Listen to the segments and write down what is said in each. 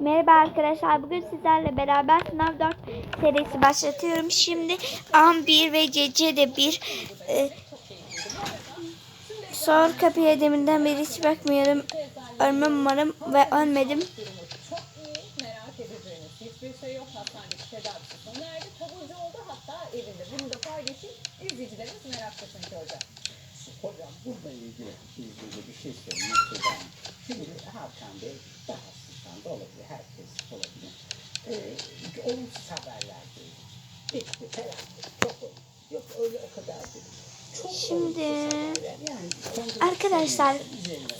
Merhaba arkadaşlar. Bugün sizlerle beraber Sınav 4 serisi başlatıyorum. Şimdi Am 1 ve CC de 1. Ee, sor kapıya deminden beri hiç bakmıyorum. Ölmem umarım ve ölmedim. çok iyi merak edeceğiniz hiçbir şey yok hastanedeki tedavisi sona erdi. Taburcu oldu hatta evinde. Bunu da paylaşayım. İzleyicilerimiz meraklı çünkü hocam. Hocam bununla ilgili bir şey söylemek istiyorum. Şimdi Hakan Bey daha sıçan da olabilir. Herkes olabilir. Ee, olumsuz haberler değil. Bitti felaket. Çok olumsuz. Yok öyle o kadar değil. Çok Şimdi. Yani arkadaşlar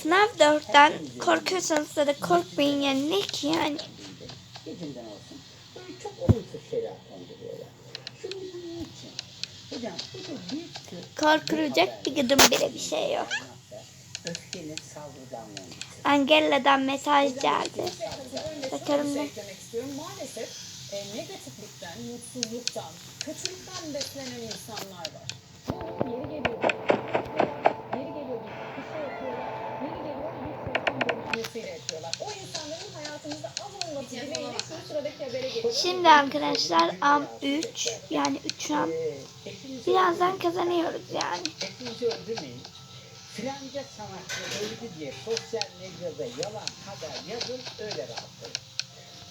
Sınav 4'ten korkuyorsanız da, da korkmayın yani ne ki yani. gecinden olsun. Böyle çok olumsuz şeyler konduruyorlar. Şimdi bunun için. Hocam bu da bir Korkulacak bir gıdım bile bir şey yok. Angella'dan mesaj geldi. Bakalım şöyle bir şey ne? eklemek istiyorum. Maalesef e, negatiflikten, mutsuzluktan, kötülükten beslenen insanlar var. Bu yeri geliyor. Yeri geliyor bir şey yapıyorlar. Yeri geliyor bir telefon görüşmesiyle yapıyorlar. O insanların hayatımızda az olması dileğiyle şu sıradaki habere geçiyor. Şimdi arkadaşlar Am 3 yani 3 Am. Ee, Birazdan kazanıyoruz yani. Hepinizi öldürmeyin. Filanca sanatçı öldü diye sosyal medyada yalan haber yazın öyle rahatlayın.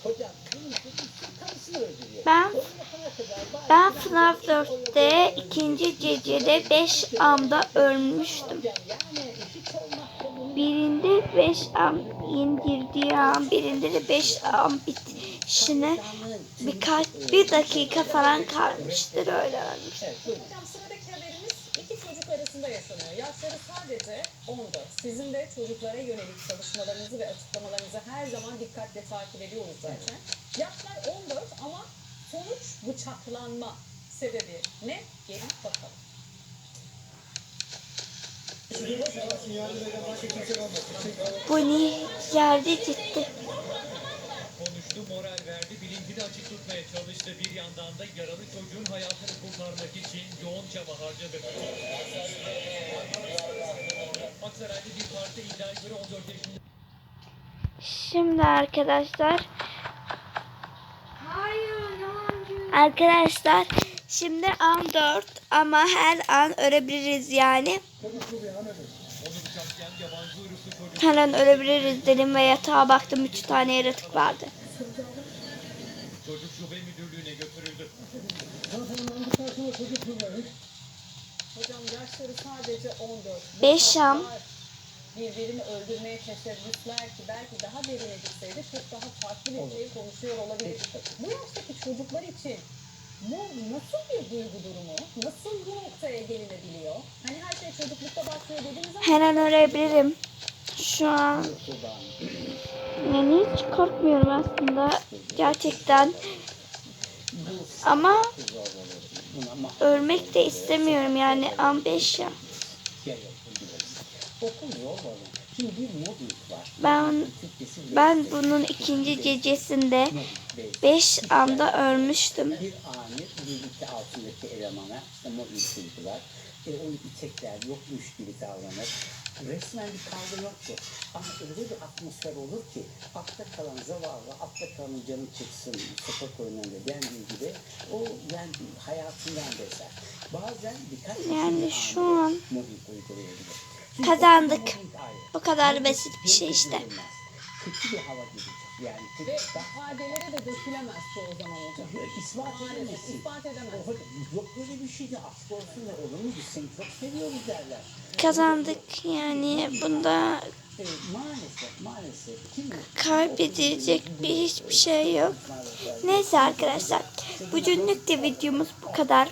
Hocam kırmızı karısını öldürüyor. Ben ben FNAF 4'te ikinci gecede 5 amda ölmüştüm. Birinde 5 am indirdiği an, birinde de 5 am bitişine birkaç bir dakika falan kalmıştır öyle ölmüş. Yaşanıyor. Yaşları sadece 14. Sizin de çocuklara yönelik çalışmalarınızı ve açıklamalarınızı her zaman dikkatle takip ediyoruz zaten. Yaşlar 14 ama sonuç bıçaklanma sebebi ne? Gelin bakalım. Bu ne yerde gitti. Çalıştı. Bir yandan da yaralı çocuğun hayatını kurtarmak için yoğun çaba harcadı. Aksaray'da bir parti göre 14 yaşında Şimdi arkadaşlar Arkadaşlar şimdi an 4 ama her an ölebiliriz yani. Her an ölebiliriz dedim ve yatağa baktım 3 tane yaratık vardı. Çocuk şube müdürlüğüne götürüldü. Hocam yaşları sadece 14. Beş Şam. Bunlar Birbirini öldürmeye teşebbüsler ki belki daha derine gitseydi çok daha farklı bir şey konuşuyor olabilir. Bu yaştaki çocuklar için bu nasıl bir duygu durumu? Nasıl bu noktaya gelinebiliyor? Hani her şey çocuklukta başlıyor dediğimiz zaman Her an ölebilirim. Şu an yani hiç korkmuyorum aslında gerçekten. Ama ölmek de istemiyorum yani an 5 ya. Okul yol var. Şimdi bir modül var. Ben ben bunun ikinci gecesinde 5 anda ölmüştüm. Elemana işte modül kurdular. E, onu itekler yokmuş gibi davranır. Resmen bir kavga yoktu. Ama öyle bir atmosfer olur ki akta kalan zavallı, akta kalan canı çıksın sokak oyunlarında dendiği gibi o yani hayatından bezer. Bazen birkaç Yani şu an kazandık. Bu kadar basit bir şey işte. Kötü bir hava gidecek. Yani ve ifadelere de dökülemez çoğu zaman hocam. ispat Maalesef edemezsin. ispat edemez. Yok böyle bir şey de aşk olsun da olur mu? Biz seni çok seviyoruz derler. Kazandık yani bunda E, maalesef maalesef. Kim kaybedilecek bir hiçbir şey yok. Neyse arkadaşlar bugünlük de videomuz bu kadar.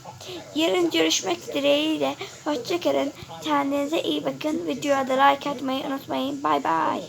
Yarın görüşmek dileğiyle. Hoşçakalın. Kendinize iyi bakın. Videoya da like atmayı unutmayın. Bay bay.